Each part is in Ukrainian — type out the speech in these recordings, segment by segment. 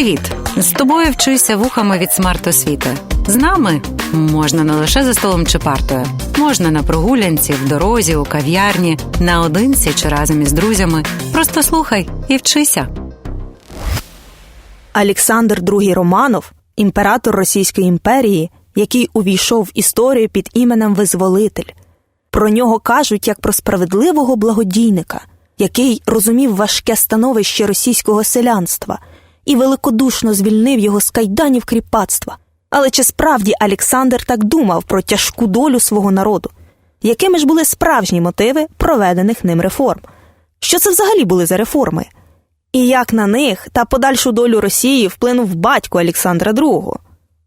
Привіт! З тобою вчуся вухами від смарт-освіти. З нами можна не лише за столом чи партою, можна на прогулянці, в дорозі, у кав'ярні, наодинці чи разом із друзями. Просто слухай і вчися. Олександр II Романов, імператор Російської імперії, який увійшов в історію під іменем Визволитель. Про нього кажуть як про справедливого благодійника, який розумів важке становище російського селянства і великодушно звільнив його з кайданів кріпацтва. Але чи справді Олександр так думав про тяжку долю свого народу? Якими ж були справжні мотиви проведених ним реформ? Що це взагалі були за реформи? І як на них та подальшу долю Росії вплинув батько Олександра II?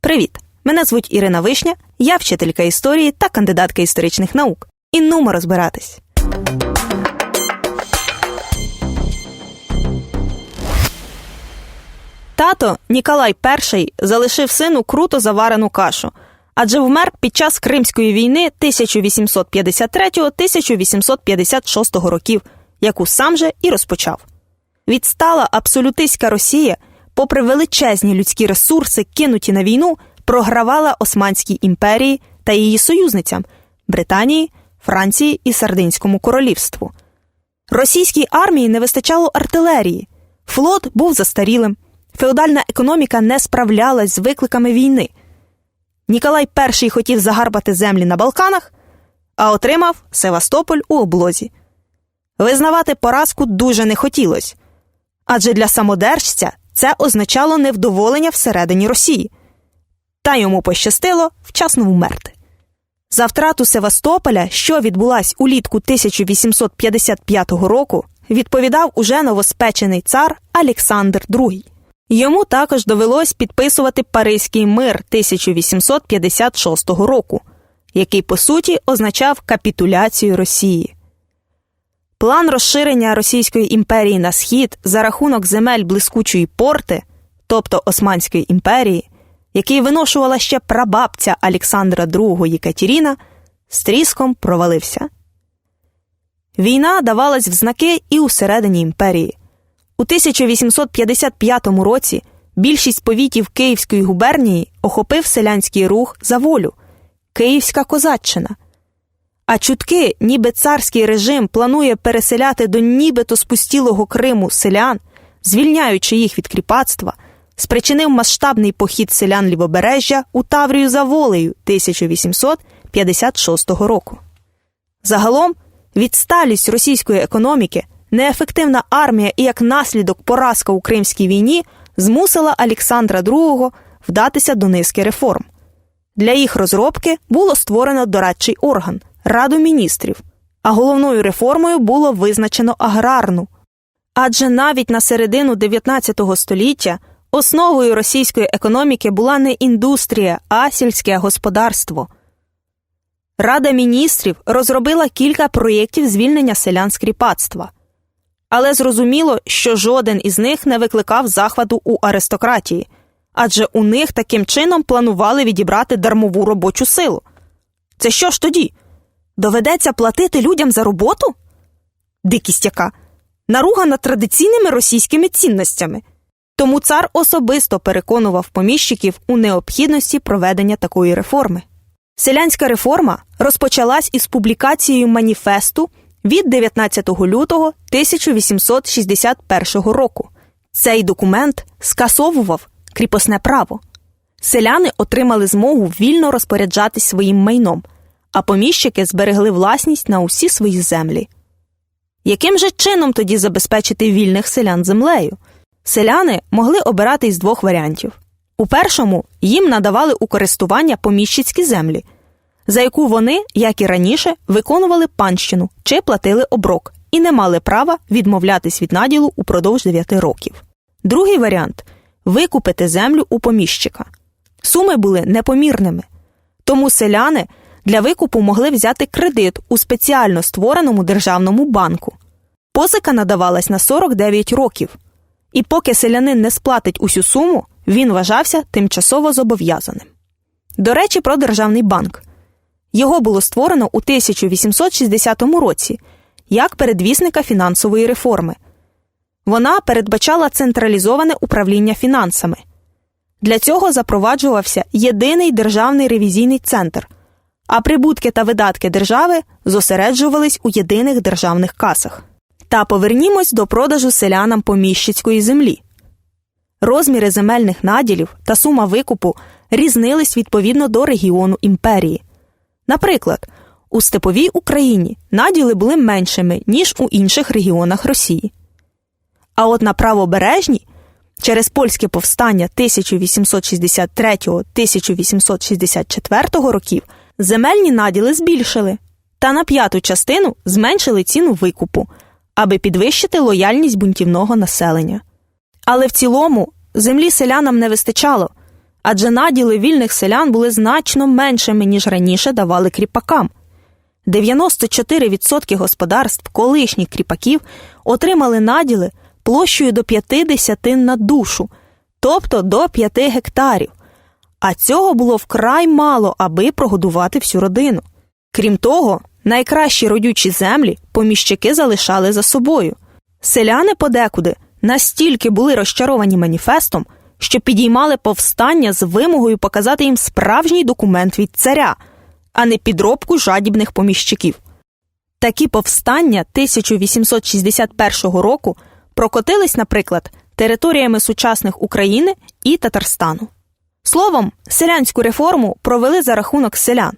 Привіт! Мене звуть Ірина Вишня, я вчителька історії та кандидатка історичних наук. І нумо розбиратись. Тато Ніколай І залишив сину круто заварену кашу, адже вмер під час Кримської війни 1853-1856 років, яку сам же і розпочав. Відстала абсолютистська Росія, попри величезні людські ресурси, кинуті на війну, програвала Османській імперії та її союзницям Британії, Франції і Сардинському королівству. Російській армії не вистачало артилерії, флот був застарілим, феодальна економіка не справлялась з викликами війни. Ніколай І хотів загарбати землі на Балканах, а отримав Севастополь у облозі. Визнавати поразку дуже не хотілося, адже для самодержця це означало невдоволення всередині Росії, та йому пощастило вчасно вмерти. За втрату Севастополя, що відбулась улітку 1855 року, відповідав уже новоспечений цар Олександр II. Йому також довелось підписувати Паризький мир 1856 року, який по суті означав капітуляцію Росії. План розширення Російської імперії на схід за рахунок земель блискучої порти, тобто Османської імперії, який виношувала ще прабабця Олександра II Єкатеріна, з тріском провалився. Війна давалась в знаки і у середині імперії. У 1855 році більшість повітів Київської губернії охопив селянський рух за волю Київська козаччина. А чутки, ніби царський режим планує переселяти до нібито спустілого Криму селян, звільняючи їх від кріпацтва, спричинив масштабний похід селян лівобережжя у Таврію за волею 1856 року. Загалом, відсталість російської економіки, неефективна армія і як наслідок поразка у Кримській війні змусила Олександра II вдатися до низки реформ. Для їх розробки було створено дорадчий орган Раду міністрів, а головною реформою було визначено аграрну. Адже навіть на середину 19 століття основою російської економіки була не індустрія, а сільське господарство. Рада міністрів розробила кілька проєктів звільнення селян з кріпацтва. Але зрозуміло, що жоден із них не викликав захвату у аристократії, адже у них таким чином планували відібрати дармову робочу силу. Це що ж тоді? Доведеться платити людям за роботу? Дикість яка наруга над традиційними російськими цінностями. Тому цар особисто переконував поміщиків у необхідності проведення такої реформи. Селянська реформа розпочалась із публікацією маніфесту від 19 лютого 1861 року. Цей документ скасовував кріпосне право. Селяни отримали змогу вільно розпоряджатись своїм майном, а поміщики зберегли власність на усі свої землі. Яким же чином тоді забезпечити вільних селян землею? Селяни могли обирати із двох варіантів. У першому їм надавали у користування поміщицькі землі, за яку вони, як і раніше, виконували панщину чи платили оброк і не мали права відмовлятись від наділу упродовж 9 років. Другий варіант викупити землю у поміщика. Суми були непомірними, тому селяни для викупу могли взяти кредит у спеціально створеному державному банку. Позика надавалась на 49 років, і поки селянин не сплатить усю суму, він вважався тимчасово зобов'язаним. До речі, про державний банк. Його було створено у 1860 році як передвісника фінансової реформи. Вона передбачала централізоване управління фінансами. Для цього запроваджувався єдиний державний ревізійний центр, а прибутки та видатки держави зосереджувались у єдиних державних касах. Та повернімось до продажу селянам поміщицької землі. Розміри земельних наділів та сума викупу різнились відповідно до регіону імперії. Наприклад, у степовій Україні наділи були меншими, ніж у інших регіонах Росії. А от на правобережній через польське повстання 1863-1864 років земельні наділи збільшили та на п'яту частину зменшили ціну викупу, аби підвищити лояльність бунтівного населення. Але в цілому землі селянам не вистачало, адже наділи вільних селян були значно меншими, ніж раніше давали кріпакам. 94% господарств колишніх кріпаків отримали наділи площею до 50 на душу, тобто до 5 гектарів. А цього було вкрай мало, аби прогодувати всю родину. Крім того, найкращі родючі землі поміщики залишали за собою. Селяни подекуди настільки були розчаровані маніфестом, що підіймали повстання з вимогою показати їм справжній документ від царя, а не підробку жадібних поміщиків. Такі повстання 1861 року прокотились, наприклад, територіями сучасних України і Татарстану. Словом, селянську реформу провели за рахунок селян.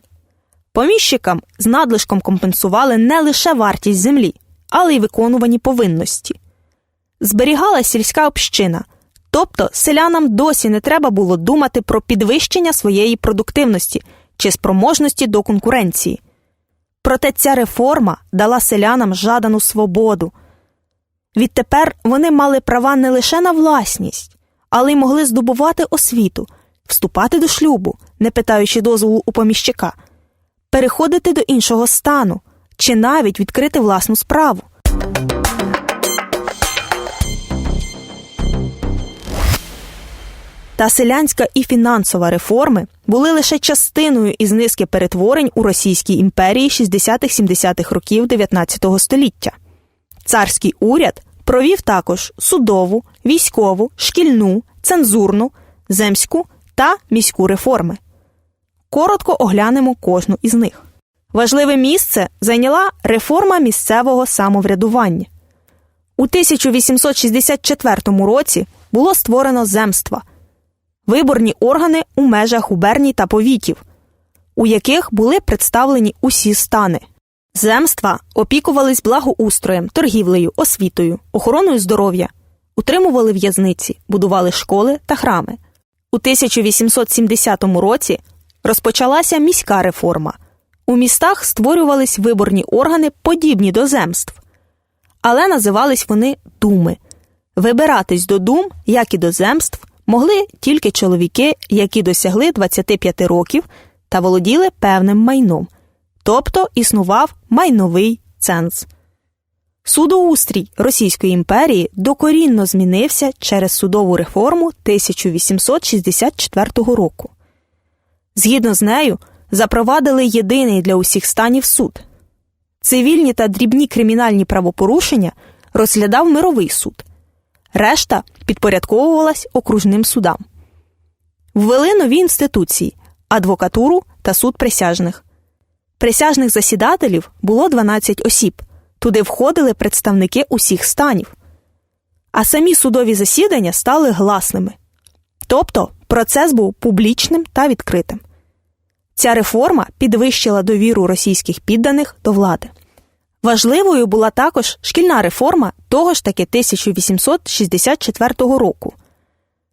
Поміщикам з надлишком компенсували не лише вартість землі, але й виконувані повинності. Зберігала сільська община, тобто селянам досі не треба було думати про підвищення своєї продуктивності чи спроможності до конкуренції. Проте ця реформа дала селянам жадану свободу. Відтепер вони мали права не лише на власність, але й могли здобувати освіту, вступати до шлюбу, не питаючи дозволу у поміщика, переходити до іншого стану чи навіть відкрити власну справу. Та селянська і фінансова реформи були лише частиною із низки перетворень у Російській імперії 60-70-х років 19 століття. Царський уряд провів також судову, військову, шкільну, цензурну, земську та міську реформи. Коротко оглянемо кожну із них. Важливе місце зайняла реформа місцевого самоврядування. У 1864 році було створено земства виборні органи у межах губерній та повітів, у яких були представлені усі стани. Земства опікувались благоустроєм, торгівлею, освітою, охороною здоров'я, утримували в'язниці, будували школи та храми. У 1870 році розпочалася міська реформа. У містах створювались виборні органи, подібні до земств, але називались вони думи. Вибиратись до дум, як і до земств, могли тільки чоловіки, які досягли 25 років та володіли певним майном, тобто існував майновий ценз. Судоустрій Російської імперії докорінно змінився через судову реформу 1864 року. Згідно з нею, запровадили єдиний для усіх станів суд. Цивільні та дрібні кримінальні правопорушення розглядав мировий суд, решта підпорядковувалась окружним судам. Ввели нові інституції адвокатуру та суд присяжних. Присяжних засідателів було 12 осіб, туди входили представники усіх станів. А самі судові засідання стали гласними. Тобто процес був публічним та відкритим. Ця реформа підвищила довіру російських підданих до влади. Важливою була також шкільна реформа того ж таки 1864 року.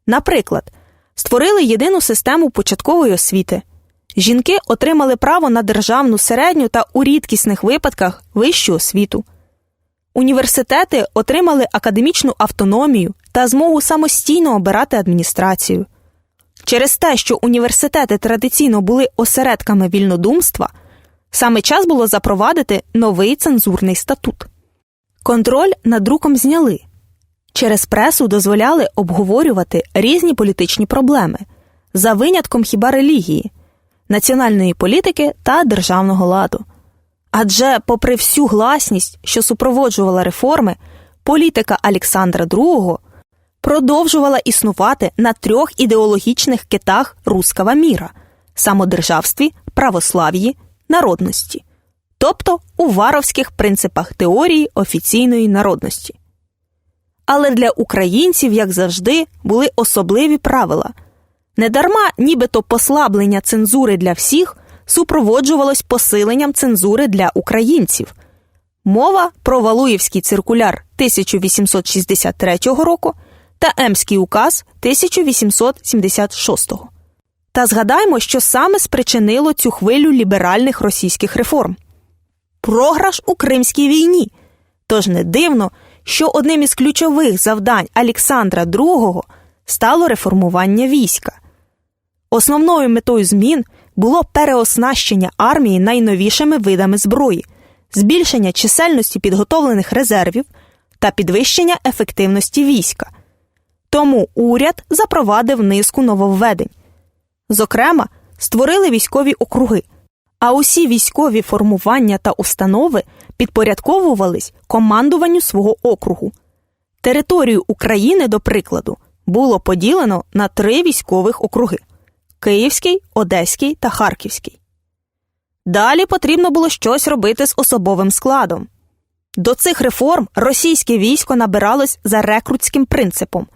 Наприклад, створили єдину систему початкової освіти. Жінки отримали право на державну середню та у рідкісних випадках вищу освіту. Університети отримали академічну автономію та змогу самостійно обирати адміністрацію. Через те, що університети традиційно були осередками вільнодумства, саме час було запровадити новий цензурний статут. Контроль над друком зняли. Через пресу дозволяли обговорювати різні політичні проблеми за винятком хіба релігії, національної політики та державного ладу. Адже, попри всю гласність, що супроводжувала реформи, політика Олександра II продовжувала існувати на трьох ідеологічних китах руского міра самодержавстві, православ'ї, народності, тобто у варовських принципах теорії офіційної народності. Але для українців, як завжди, були особливі правила. Недарма, нібито послаблення цензури для всіх супроводжувалось посиленням цензури для українців. Мова про Валуєвський циркуляр 1863 року та Емський указ 1876. Та згадаймо, що саме спричинило цю хвилю ліберальних російських реформ програш у Кримській війні. Тож не дивно, що одним із ключових завдань Олександра II стало реформування війська. Основною метою змін було переоснащення армії найновішими видами зброї, збільшення чисельності підготовлених резервів та підвищення ефективності війська. Тому уряд запровадив низку нововведень. Зокрема, створили військові округи, а усі військові формування та установи підпорядковувались командуванню свого округу. Територію України, до прикладу, було поділено на три військових округи: Київський, Одеський та Харківський. Далі потрібно було щось робити з особовим складом. До цих реформ російське військо набиралось за рекрутським принципом.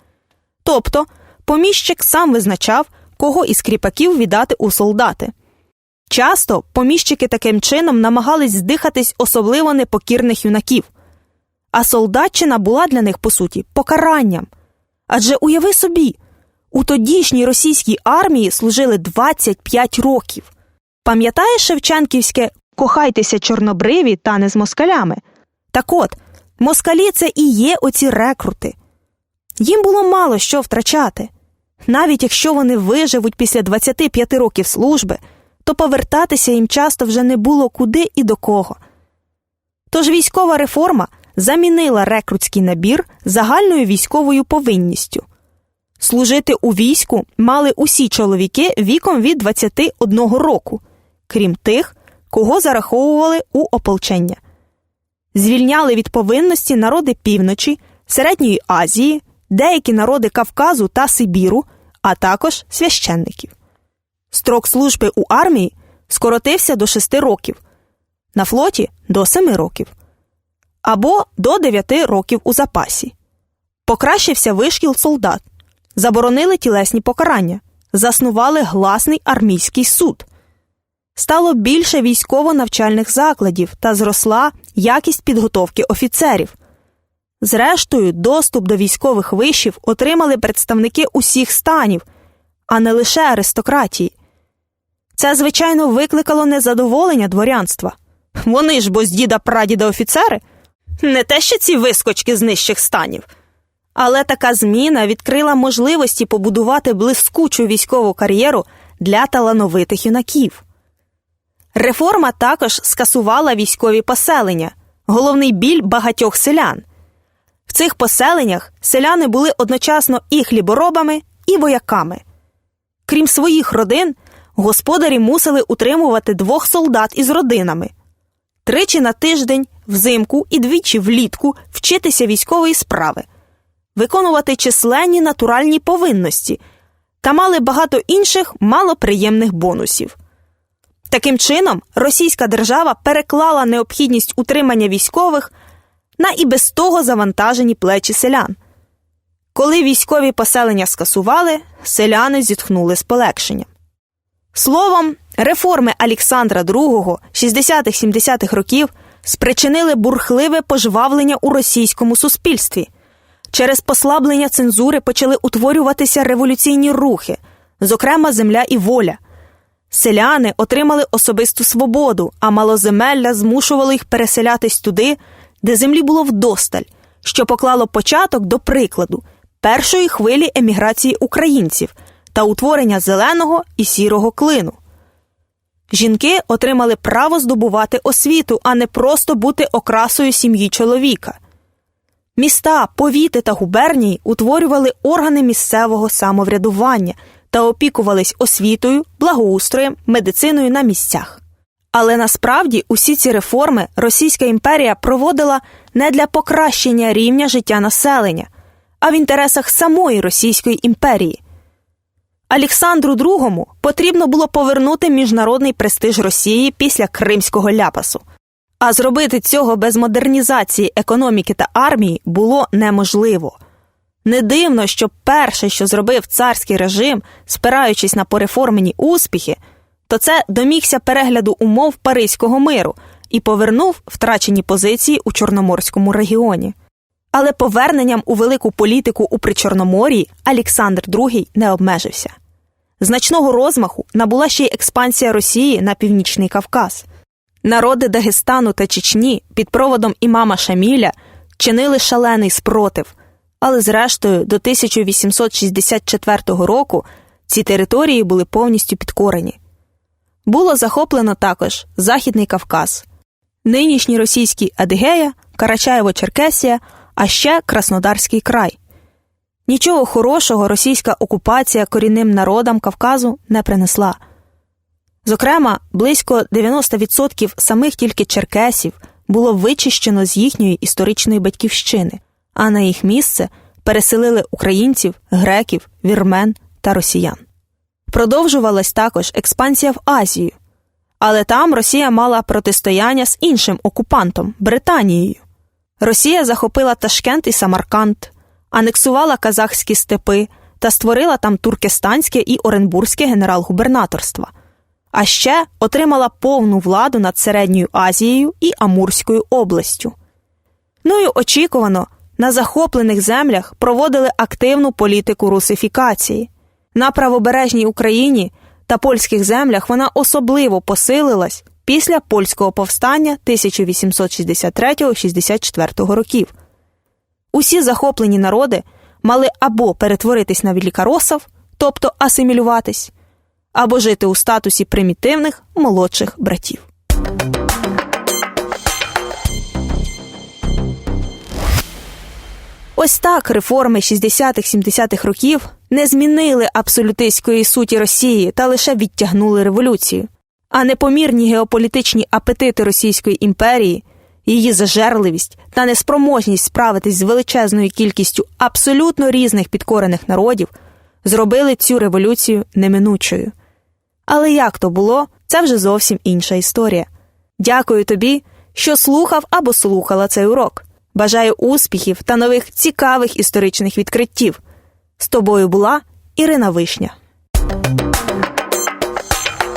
Тобто, поміщик сам визначав, кого із кріпаків віддати у солдати. Часто поміщики таким чином намагались здихатись особливо непокірних юнаків, а солдатчина була для них, по суті, покаранням. Адже уяви собі, у тодішній російській армії служили 25 років. Пам'ятаєш Шевченківське кохайтеся чорнобриві та не з москалями? Так от, москалі це і є оці рекрути. Їм було мало що втрачати. Навіть якщо вони виживуть після 25 років служби, то повертатися їм часто вже не було куди і до кого. Тож військова реформа замінила рекрутський набір загальною військовою повинністю. Служити у війську мали усі чоловіки віком від 21 року, крім тих, кого зараховували у ополчення. Звільняли від повинності народи півночі, Середньої Азії, деякі народи Кавказу та Сибіру, а також священників. Строк служби у армії скоротився до 6 років, на флоті до 7 років або до 9 років у запасі. Покращився вишкіл солдат, заборонили тілесні покарання, заснували гласний армійський суд. Стало більше військово-навчальних закладів та зросла якість підготовки офіцерів. Зрештою, доступ до військових вишів отримали представники усіх станів, а не лише аристократії. Це, звичайно, викликало незадоволення дворянства. Вони ж бо з діда прадіда офіцери, не те що ці вискочки з нижчих станів. Але така зміна відкрила можливості побудувати блискучу військову кар'єру для талановитих юнаків. Реформа також скасувала військові поселення, головний біль багатьох селян. В цих поселеннях селяни були одночасно і хліборобами, і вояками. Крім своїх родин, господарі мусили утримувати двох солдат із родинами, тричі на тиждень, взимку і двічі влітку вчитися військової справи, виконувати численні натуральні повинності та мали багато інших малоприємних бонусів. Таким чином, російська держава переклала необхідність утримання військових на і без того завантажені плечі селян. Коли військові поселення скасували, селяни зітхнули з полегшенням. Словом, реформи Олександра II 60-70-х років спричинили бурхливе пожвавлення у російському суспільстві. Через послаблення цензури почали утворюватися революційні рухи, зокрема земля і воля. Селяни отримали особисту свободу, а малоземелля змушувало їх переселятись туди, де землі було вдосталь, що поклало початок до прикладу першої хвилі еміграції українців та утворення зеленого і сірого клину. Жінки отримали право здобувати освіту, а не просто бути окрасою сім'ї чоловіка. Міста, повіти та губернії утворювали органи місцевого самоврядування та опікувались освітою, благоустроєм, медициною на місцях. Але насправді усі ці реформи Російська імперія проводила не для покращення рівня життя населення, а в інтересах самої Російської імперії. Олександру II потрібно було повернути міжнародний престиж Росії після Кримського ляпасу. А зробити цього без модернізації економіки та армії було неможливо. Не дивно, що перше, що зробив царський режим, спираючись на пореформені успіхи, то це домігся перегляду умов Паризького миру і повернув втрачені позиції у Чорноморському регіоні. Але поверненням у велику політику у Причорномор'ї Олександр II не обмежився. Значного розмаху набула ще й експансія Росії на північний Кавказ. Народи Дагестану та Чечні під проводом імама Шаміля чинили шалений спротив, але зрештою до 1864 року ці території були повністю підкорені. Було захоплено також Західний Кавказ, нинішній російський Адигея, Карачаєво-Черкесія, а ще Краснодарський край. Нічого хорошого російська окупація корінним народам Кавказу не принесла. Зокрема, близько 90% самих тільки черкесів було вичищено з їхньої історичної батьківщини, а на їх місце переселили українців, греків, вірмен та росіян. Продовжувалась також експансія в Азію, але там Росія мала протистояння з іншим окупантом Британією. Росія захопила Ташкент і Самарканд, анексувала казахські степи та створила там Туркестанське і Оренбурзьке генерал-губернаторства. А ще отримала повну владу над Середньою Азією і Амурською областю. Ну і очікувано, на захоплених землях проводили активну політику русифікації. На правобережній Україні та польських землях вона особливо посилилась після польського повстання 1863-64 років. Усі захоплені народи мали або перетворитись на великоросів, тобто асимілюватись, або жити у статусі примітивних молодших братів. Ось так реформи 60-70-х років не змінили абсолютистської суті Росії та лише відтягнули революцію, а непомірні геополітичні апетити Російської імперії, її зажерливість та неспроможність справитись з величезною кількістю абсолютно різних підкорених народів зробили цю революцію неминучою. Але як то було, це вже зовсім інша історія. Дякую тобі, що слухав або слухала цей урок. Бажаю успіхів та нових цікавих історичних відкриттів. З тобою була Ірина Вишня.